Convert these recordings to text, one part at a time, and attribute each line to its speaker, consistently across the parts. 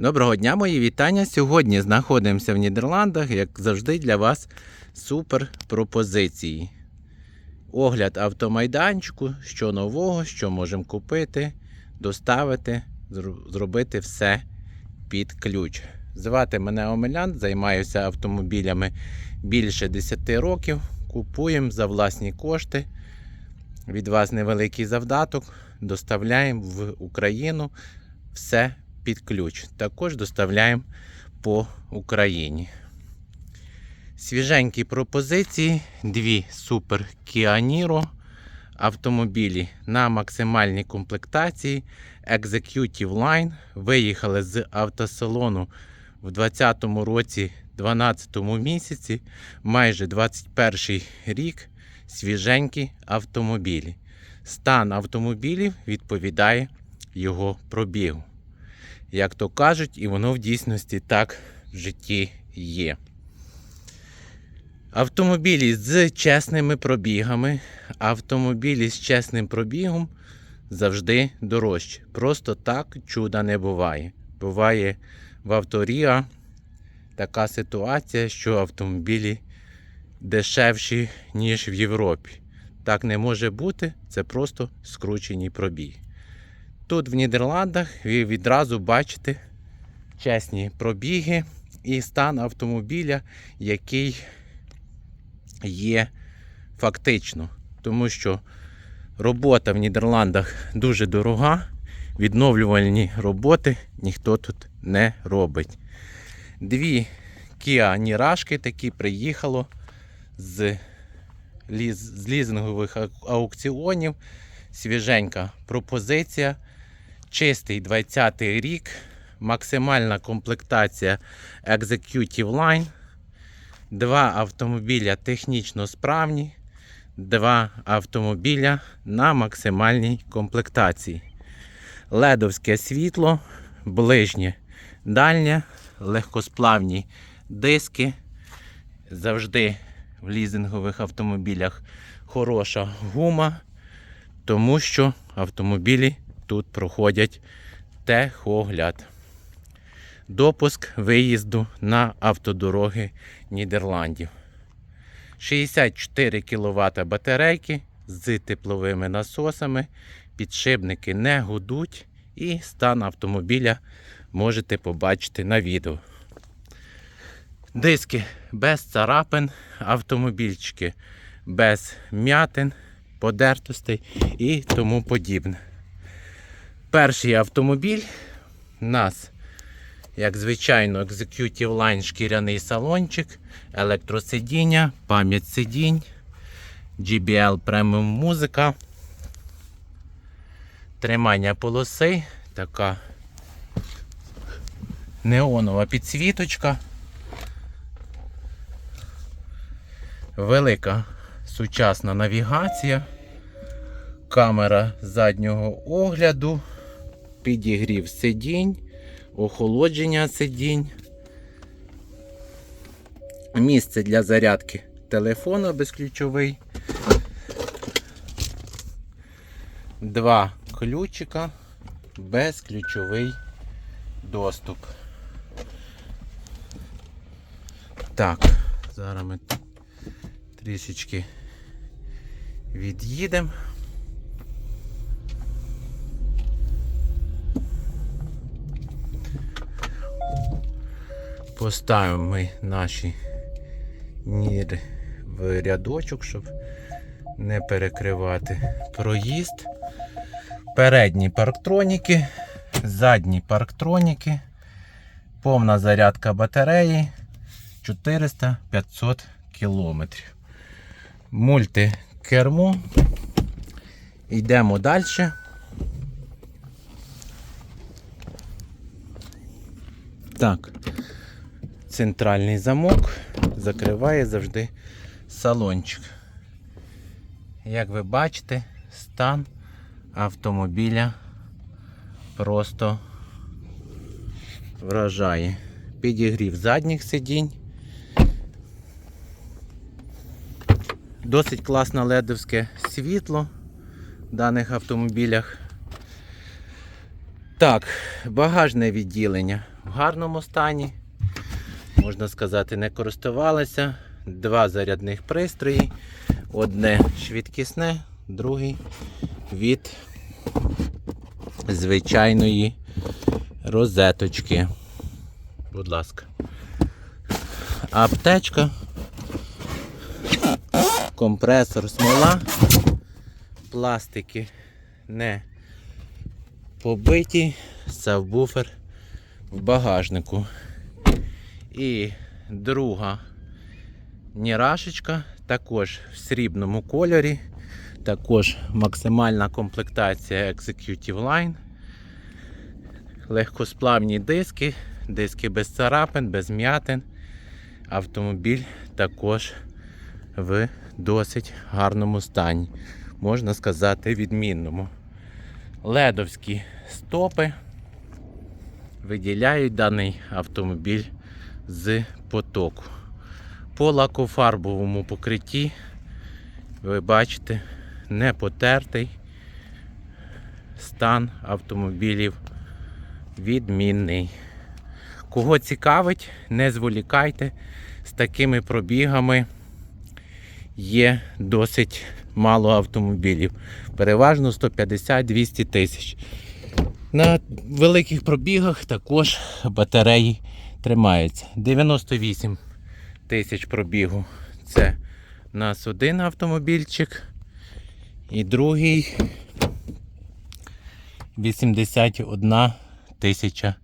Speaker 1: Доброго дня, мої вітання. Сьогодні знаходимося в Нідерландах, як завжди, для вас супер пропозиції. Огляд автомайданчику, що нового, що можемо купити, доставити, зробити все під ключ. Звати мене Омелян, займаюся автомобілями більше 10 років. Купуємо за власні кошти. Від вас невеликий завдаток. Доставляємо в Україну все під ключ. Також доставляємо по Україні. Свіженькі пропозиції. Дві Kia Niro автомобілі на максимальній комплектації. Executive Line. Виїхали з автосалону в 2020 році, 12 місяці, майже 21 рік. Свіженькі автомобілі. Стан автомобілів відповідає його пробігу. Як то кажуть, і воно в дійсності так в житті є. Автомобілі з чесними пробігами, автомобілі з чесним пробігом завжди дорожчі. Просто так чуда не буває. Буває в авторіа така ситуація, що автомобілі дешевші, ніж в Європі. Так не може бути, це просто скручені пробіги. Тут в Нідерландах ви відразу бачите чесні пробіги і стан автомобіля, який є фактично. Тому що робота в Нідерландах дуже дорога, відновлювальні роботи ніхто тут не робить. Дві Kia Нірашки такі приїхало з, ліз, з лізингових аукціонів. Свіженька пропозиція. Чистий 20 й рік, максимальна комплектація Executive Line. Два автомобіля технічно справні, два автомобіля на максимальній комплектації. Ледовське світло, ближнє, дальнє, легкосплавні диски. Завжди в лізингових автомобілях хороша гума, тому що автомобілі тут проходять техогляд. Допуск виїзду на автодороги Нідерландів. 64 кВт батарейки з тепловими насосами, підшипники не гудуть і стан автомобіля можете побачити на відео. Диски без царапин, автомобільчики без м'ятин, подертостей і тому подібне. Перший автомобіль у нас, як звичайно, Executive Line шкіряний салончик, електросидіння, пам'ять сидінь, GBL Premium музика, тримання полоси, така неонова підсвіточка. Велика сучасна навігація, камера заднього огляду, підігрів сидінь, охолодження сидінь, місце для зарядки телефона безключовий, два ключика, безключовий доступ. Так, зараз ми трішечки від'їдемо. Поставимо ми наші ніри в рядочок, щоб не перекривати проїзд. Передні парктроніки, задні парктроніки, повна зарядка батареї 400-500 кілометрів. Мультикермо. Йдемо далі. Так, центральний замок закриває завжди салончик. Як ви бачите, стан автомобіля просто вражає. Підігрів задніх сидінь. Досить класне ледовське світло в даних автомобілях. Так, багажне відділення. в гарному стані. Можна сказати, не користувалися. Два зарядних пристрої. Одне швидкісне, другий від звичайної розеточки. Будь ласка. Аптечка, компресор смола, пластики не побиті, сабвуфер в багажнику. І друга нірашечка, також в срібному кольорі, також максимальна комплектація Executive Line. Легкосплавні диски, диски без царапин, без м'ятин. Автомобіль також в досить гарному стані. Можна сказати, відмінному. Ледовські стопи виділяють даний автомобіль з потоку. По лакофарбовому покритті ви бачите не потертий стан автомобілів відмінний. Кого цікавить, не зволікайте. З такими пробігами є досить мало автомобілів. Переважно 150-200 тисяч. На великих пробігах також батареї тримаються. 98 тисяч пробігу. Це у нас один автомобільчик. І другий 81 тисяча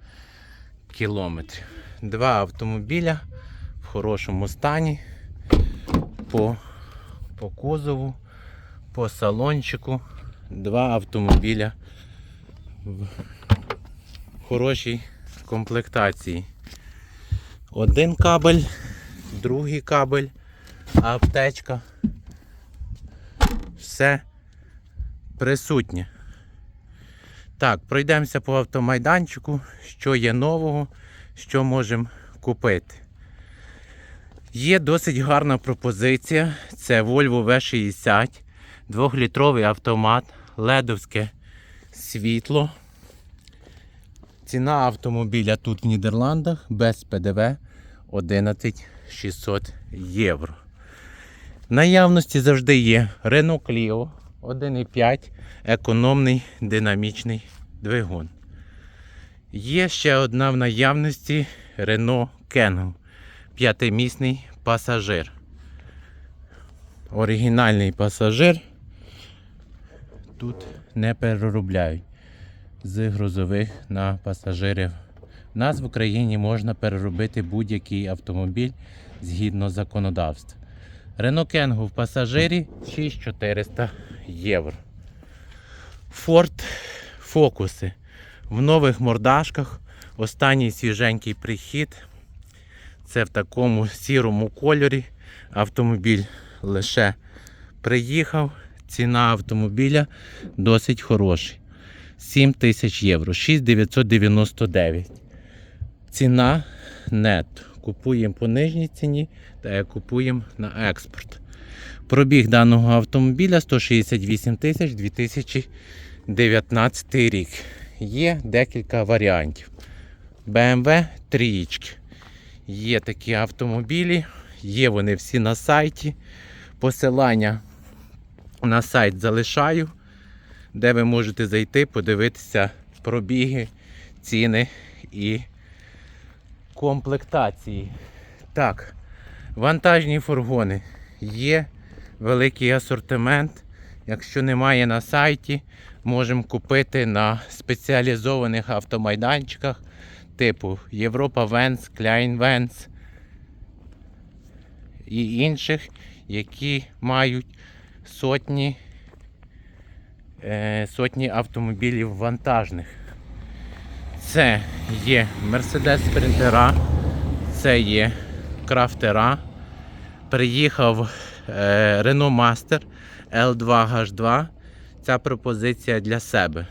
Speaker 1: кілометрів. Два автомобіля в хорошому стані по, по кузову, по салончику. Два автомобіля в хорошій комплектації. Один кабель, другий кабель, аптечка. Все присутнє. Так, пройдемося по автомайданчику, що є нового, що можемо купити. Є досить гарна пропозиція. Це Volvo V60, 2-літровий автомат, ледовське світло. Ціна автомобіля тут в Нідерландах без ПДВ 11 600 євро. Наявності завжди є Renault Clio 1,5 економний динамічний двигун. Є ще одна в наявності Renault Kangoo п'ятимісний пасажир. Оригінальний пасажир тут не переробляють з грузових на пасажирів. Нас в Україні можна переробити будь-який автомобіль згідно законодавства. Renault Kangoo в пасажирі 6400 євро. Ford Фокуси в нових мордашках. Останній свіженький прихід. Це в такому сірому кольорі. Автомобіль лише приїхав. Ціна автомобіля досить хороша. 7 тисяч євро, 6,999. Ціна нет. Купуємо по нижній ціні та купуємо на експорт. Пробіг даного автомобіля 168 тисяч 2019 рік. Є декілька варіантів. BMW трієчки. Є такі автомобілі, є вони всі на сайті. Посилання на сайт залишаю, де ви можете зайти, подивитися пробіги, ціни і комплектації. Так, вантажні фургони. Є великий асортимент. Якщо немає на сайті, можемо купити на спеціалізованих автомайданчиках типу Європа Венс, Кляйн Венс і інших, які мають сотні, е, сотні автомобілів вантажних. Це є Mercedes Спринтера, це є крафтера. Приїхав е, Renault Master L2H2. Ця пропозиція для себе.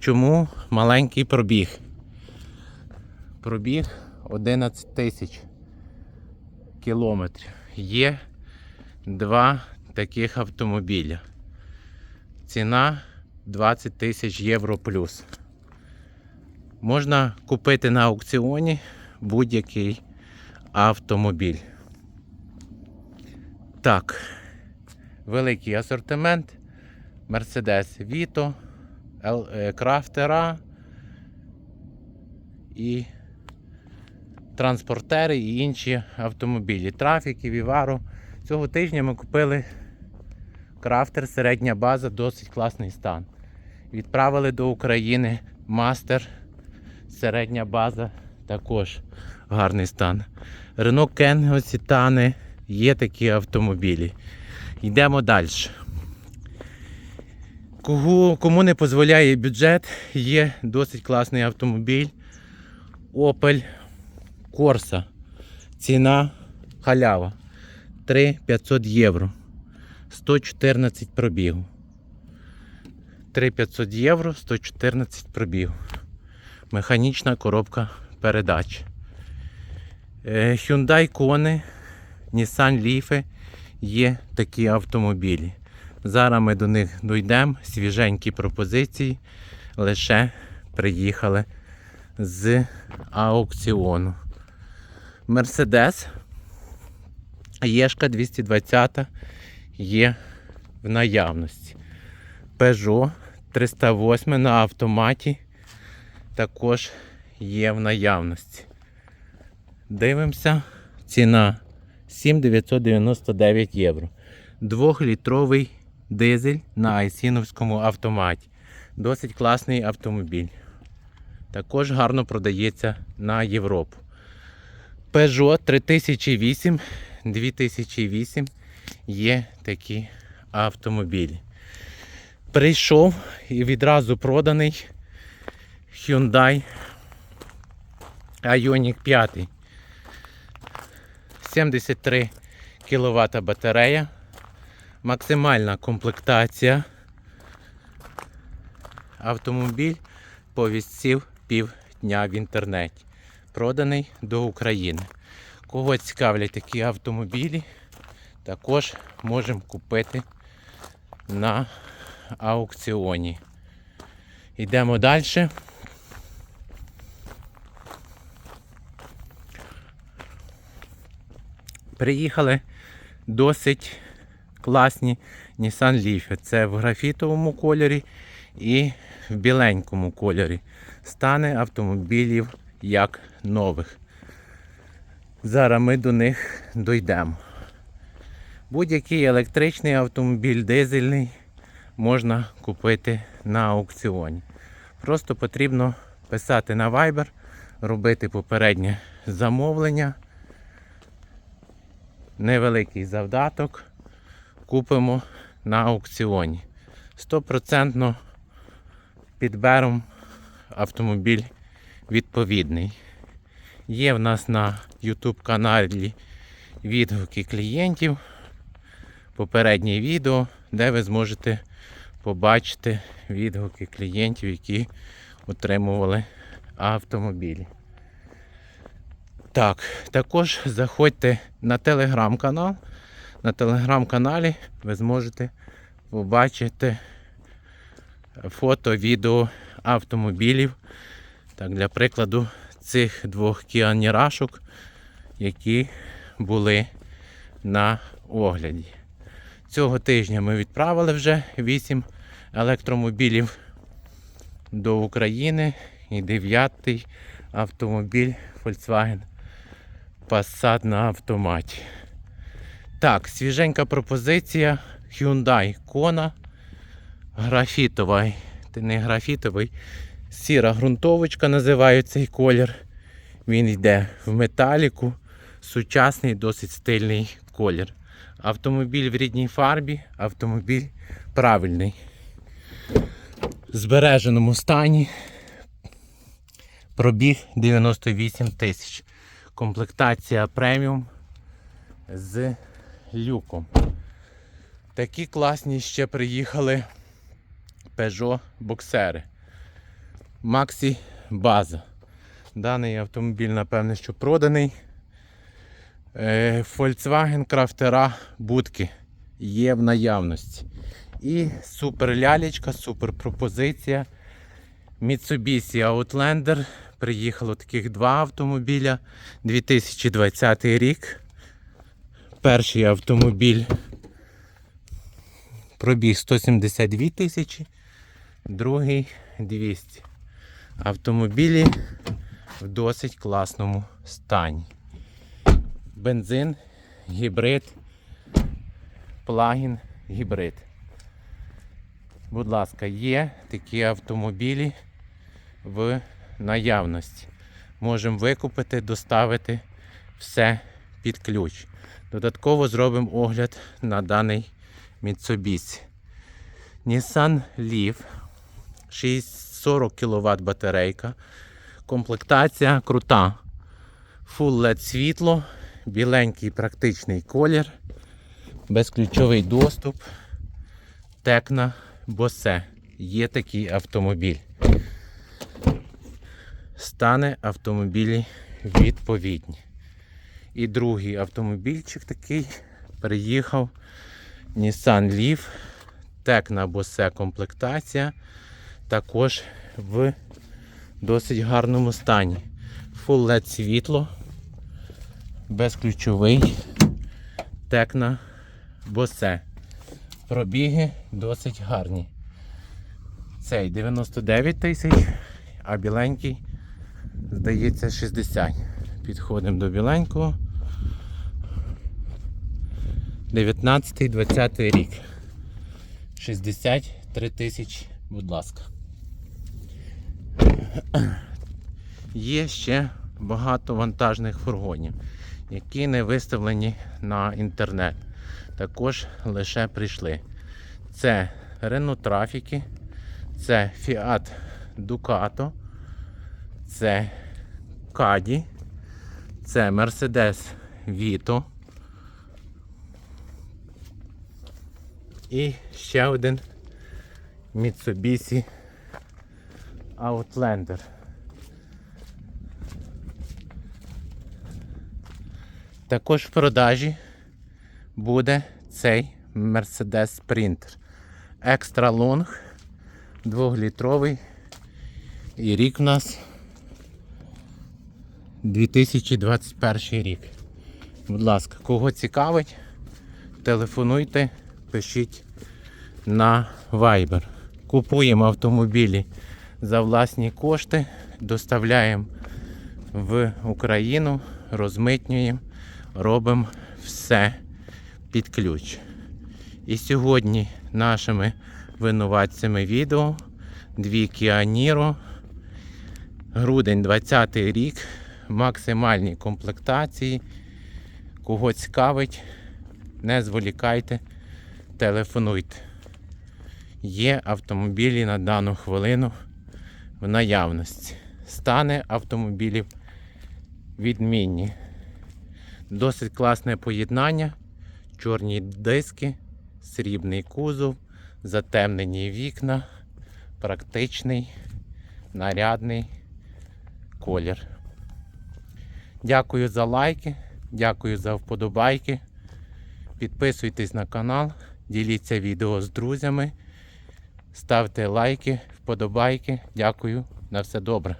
Speaker 1: Чому маленький пробіг? Пробіг 11 тисяч кілометрів. Є два таких автомобіля. Ціна 20 тисяч євро плюс. Можна купити на аукціоні будь-який автомобіль. Так, великий асортимент. Mercedes Vito, Крафтера і транспортери і інші автомобілі. Трафіки, Вівару. Цього тижня ми купили крафтер, середня база, досить класний стан. Відправили до України мастер, середня база, також гарний стан. Renault Kangoo, Сітани, є такі автомобілі. Йдемо далі. Кого, кому не дозволяє бюджет, є досить класний автомобіль. Opel Corsa. Ціна халява. 3500 євро. 114 пробігу. 3500 євро, 114 пробігу. Механічна коробка передач. Е, Hyundai Kona, Nissan Leaf є такі автомобілі. Зараз ми до них дійдемо. Свіженькі пропозиції. Лише приїхали з аукціону. Мерседес. Єшка 220 є в наявності. Peugeot 308 на автоматі також є в наявності. Дивимося. Ціна 7,999 євро. Двохлітровий дизель на айсіновському автоматі. Досить класний автомобіль. Також гарно продається на Європу. Peugeot 3008, 2008 є такі автомобілі. Прийшов і відразу проданий Hyundai Ioniq 5. 73 кВт батарея. Максимальна комплектація. Автомобіль повісів півдня в інтернеті. Проданий до України. Кого цікавлять такі автомобілі, також можемо купити на аукціоні. Йдемо далі. Приїхали досить класні Nissan Leaf. Це в графітовому кольорі і в біленькому кольорі. Стани автомобілів як нових. Зараз ми до них дійдемо. Будь-який електричний автомобіль, дизельний можна купити на аукціоні. Просто потрібно писати на Viber, робити попереднє замовлення. Невеликий завдаток купимо на аукціоні. Стопроцентно підберемо автомобіль відповідний. Є в нас на YouTube каналі відгуки клієнтів, попереднє відео, де ви зможете побачити відгуки клієнтів, які отримували автомобілі. Так, також заходьте на телеграм-канал. На телеграм-каналі ви зможете побачити фото, відео автомобілів. Так, для прикладу, цих двох Nirashок, які були на огляді. Цього тижня ми відправили вже 8 електромобілів до України і дев'ятий автомобіль Volkswagen Passat на автоматі. Так, свіженька пропозиція Hyundai Kona. Графітовий, Та не графітовий, сіра ґрунтовочка називає цей колір. Він йде в металіку, сучасний, досить стильний колір. Автомобіль в рідній фарбі, автомобіль правильний. В збереженому стані. Пробіг 98 тисяч. Комплектація преміум з люком. Такі класні ще приїхали Peugeot боксери. Maxi база. Даний автомобіль, напевне, що проданий. Е, Volkswagen Крафтера будки є в наявності. І супер лялечка, супер пропозиція. Mitsubishi Outlander. Приїхало таких два автомобіля. 2020 рік. Перший автомобіль пробіг 172 тисячі, другий 200. Автомобілі в досить класному стані. Бензин, гібрид, плагін, гібрид. Будь ласка, є такі автомобілі в наявності. Можемо викупити, доставити все під ключ. Додатково зробимо огляд на даний Mitsubishi. Nissan Leaf 640 кВт батарейка. Комплектація крута. Full LED світло, біленький практичний колір, безключовий доступ, Текна Босе. Є такий автомобіль. Стане автомобілі відповідні. І другий автомобільчик такий приїхав Nissan Leaf, Текна Босе комплектація. Також в досить гарному стані. Full LED світло, безключовий, Текна Босе. Пробіги досить гарні. Цей 99 тисяч, а біленький, здається, 60. Підходимо до біленького. 19-20 рік. 63 тисячі, будь ласка. Є ще багато вантажних фургонів, які не виставлені на інтернет. Також лише прийшли. Це Renault Трафіки, це Fiat Ducato, це Caddy, це Mercedes Vito. І ще один Mitsubishi Outlander. Також в продажі буде цей Mercedes Sprinter. Extra Long, 2-літровий. І рік у нас 2021 рік. Будь ласка, кого цікавить, телефонуйте, пишіть на Viber. Купуємо автомобілі за власні кошти, доставляємо в Україну, розмитнюємо, робимо все під ключ. І сьогодні нашими винуватцями відео дві Niro, грудень 20 рік, максимальні комплектації. Кого цікавить, не зволікайте, телефонуйте. Є автомобілі на дану хвилину в наявності. Стани автомобілів відмінні. Досить класне поєднання. Чорні диски, срібний кузов, затемнені вікна, практичний, нарядний колір. Дякую за лайки, дякую за вподобайки. Підписуйтесь на канал, діліться відео з друзями, ставте лайки, вподобайки. Дякую. На все добре.